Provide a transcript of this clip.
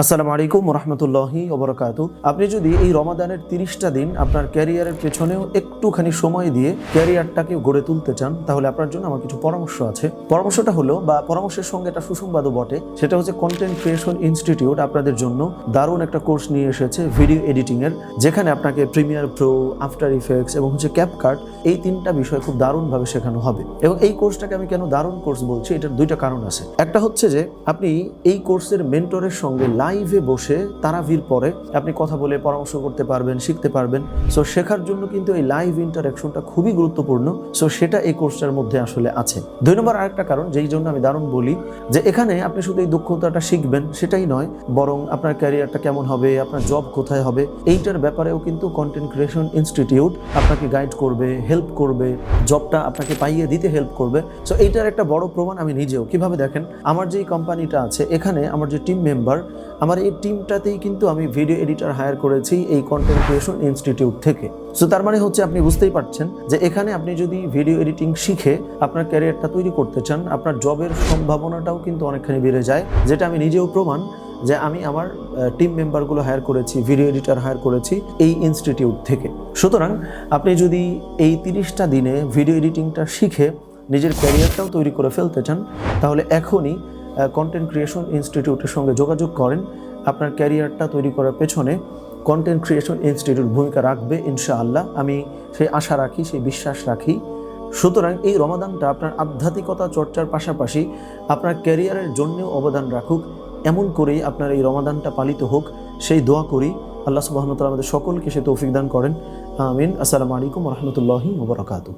আসসালামু আলাইকুম রহমতুল্লাহি ওবরাকাতু। আপনি যদি এই রমাদানের তিরিশটা দিন আপনার ক্যারিয়ারের পেছনেও একটুখানি সময় দিয়ে ক্যারিয়ারটাকে গড়ে তুলতে চান, তাহলে আপনার জন্য আমার কিছু পরামর্শ আছে। পরামর্শটা হলো বা পরামর্শের সঙ্গে একটা সুসংবাদও বটে, সেটা হচ্ছে কন্টেন্ট ক্রিয়েশন ইনস্টিটিউট আপনাদের জন্য দারুণ একটা কোর্স নিয়ে এসেছে ভিডিও এডিটিং এর, যেখানে আপনাকে প্রিমিয়ার প্রো আফটার ইফেক্টস এবং হচ্ছে ক্যাপকার্ট এই তিনটা বিষয় খুব দারুণভাবে শেখানো হবে। এবং এই কোর্সটাকে আমি কেন দারুণ কোর্স বলছি, এটার দুইটা কারণ আছে। একটা হচ্ছে যে আপনি এই কোর্সের মেন্টরের সঙ্গে লাইভে বসে তারাভির পরে আপনি কথা বলে পরামর্শ করতে পারবেন, শিখতে পারবেন। সো শেখার জন্য কিন্তু এই লাইভ ইন্টারাকশনটা খুবই গুরুত্বপূর্ণ। সো সেটা এই কোর্সটার মধ্যে আসলে আছে। দুই নম্বর আরেকটা কারণ, যেই জন্য আমি দারুণ বলি, যে এখানে আপনি শুধু এই দক্ষতাটা শিখবেন, সেটাই নয়, বরং আপনার ক্যারিয়ারটা কেমন হবে, আপনার জব কোথায় হবে, এইটার ব্যাপারেও কিন্তু কন্টেন্ট ক্রিয়েশন ইনস্টিটিউট আপনাকে গাইড করবে হেল্প করবে জবটা আপনাকে পাইয়ে দিতে হেল্প করবে। সো এইটার একটা বড় প্রমাণ আমি নিজেও। কীভাবে দেখেন, আমার যেই কোম্পানিটা আছে, এখানে আমার যে টিম মেম্বার আমার এই টিমটাতেই কিন্তু আমি ভিডিও এডিটর হায়ার করেছি এই কন্টেন্ট ক্রিয়েশন ইনস্টিটিউট থেকে। সো তার মানে হচ্ছে আপনি বুঝতেই পারছেন যে এখানে আপনি যদি ভিডিও এডিটিং শিখে আপনার ক্যারিয়ারটা তৈরি করতে চান, আপনার জবের সম্ভাবনাটাও কিন্তু অনেকখানি বেড়ে যায়। যেটা আমি নিজেও প্রমাণ যে আমি আমার টিম মেম্বারগুলো হায়ার করেছি ভিডিও এডিটার হায়ার করেছি এই ইনস্টিটিউট থেকে। সুতরাং আপনি যদি এই তিরিশটা দিনে ভিডিও এডিটিংটা শিখে নিজের ক্যারিয়ারটাও তৈরি করে ফেলতে চান, তাহলে এখনই কন্টেন্ট ক্রিয়েশন ইনস্টিটিউটের সঙ্গে যোগাযোগ করেন। আপনার ক্যারিয়ারটা তৈরি করার পেছনে কন্টেন্ট ক্রিয়েশন ইনস্টিটিউট ভূমিকা রাখবে ইনশাআল্লাহ। আমি সেই আশা রাখি, সেই বিশ্বাস রাখি। সুতরাং এই রমাদানটা আপনার আধ্যাত্মিকতা চর্চার পাশাপাশি আপনার ক্যারিয়ারের জন্যেও অবদান রাখুক। এমন করেই আপনার এই রমাদানটা পালিত হোক, সেই দোয়া করি। আল্লাহ সুবাহমতাল আমাদের সকলকে সে তৌফিক দান করেন। আমিন। আসসালামু আলাইকুম রহমতুল্লাহি ওবরাকাতু